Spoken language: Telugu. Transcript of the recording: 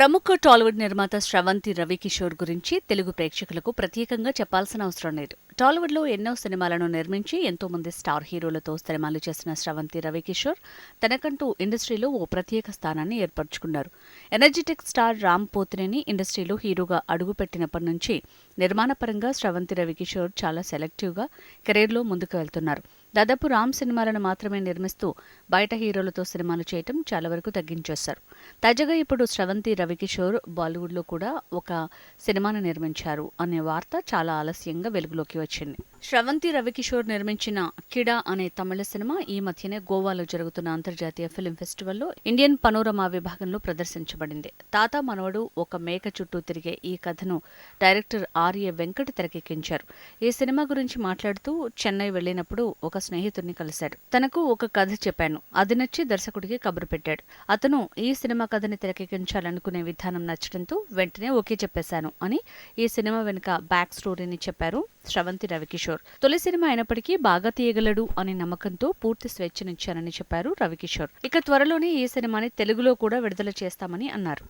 ప్రముఖ టాలీవుడ్ నిర్మాత శ్రవంతి రవికిషోర్ గురించి తెలుగు ప్రేక్షకులకు ప్రత్యేకంగా చెప్పాల్సిన అవసరం లేదు. టాలీవుడ్లో ఎన్నో సినిమాలను నిర్మించి ఎంతో మంది స్టార్ హీరోలతో సినిమాలు చేసిన శ్రవంతి రవికిషోర్ తనకంటూ ఇండస్ట్రీలో ఓ ప్రత్యేక స్థానాన్ని ఏర్పరచుకున్నారు. ఎనర్జెటిక్ స్టార్ రామ్ పోతినేని ఇండస్ట్రీలో హీరోగా అడుగుపెట్టినప్పటి నుంచి నిర్మాణపరంగా శ్రవంతి రవికిషోర్ చాలా సెలెక్టివ్గా కెరీర్లో ముందుకు వెళ్తున్నారు. దాదాపు రామ్ సినిమాలను మాత్రమే నిర్మిస్తూ బయట హీరోలతో సినిమాలు చేయటం చాలా వరకు తగ్గించేశారు. తాజాగా ఇప్పుడు స్రవంతి రవికిషోర్ బాలీవుడ్లో కూడా ఒక సినిమాను నిర్మించారు అనే వార్త చాలా ఆలస్యంగా వెలుగులోకి వచ్చింది. శ్రవంతి రవికిషోర్ నిర్మించిన కిడా అనే తమిళ సినిమా ఈ మధ్యనే గోవాలో జరుగుతున్న అంతర్జాతీయ ఫిల్మ్ ఫెస్టివల్లో ఇండియన్ పనోరమా విభాగంలో ప్రదర్శించబడింది. తాత మనవడు ఒక మేక చుట్టూ తిరిగే ఈ కథను డైరెక్టర్ ఆర్య వెంకట్ తెరకెక్కించారు. ఈ సినిమా గురించి మాట్లాడుతూ చెన్నై వెళ్ళినప్పుడు ఒక స్నేహితుడిని కలిశాడు. తనకు ఒక కథ చెప్పాను. అది నచ్చి దర్శకుడికి కబురు పెట్టాడు. అతను ఈ సినిమా కథని తెరకెక్కించాలనుకునే విధానం నచ్చడంతో వెంటనే ఓకే చెప్పేశాను అని ఈ సినిమా వెనుక బ్యాక్ స్టోరీని చెప్పారు శ్రవంతి రవికిషోర్. తొలి సినిమా అయినప్పటికీ బాగా తీయగలడు అనే నమ్మకంతో పూర్తి స్వేచ్ఛనిచ్చానని చెప్పారు రవికిషోర్. ఇక త్వరలోనే ఈ సినిమాని తెలుగులో కూడా విడుదల చేస్తామని అన్నారు.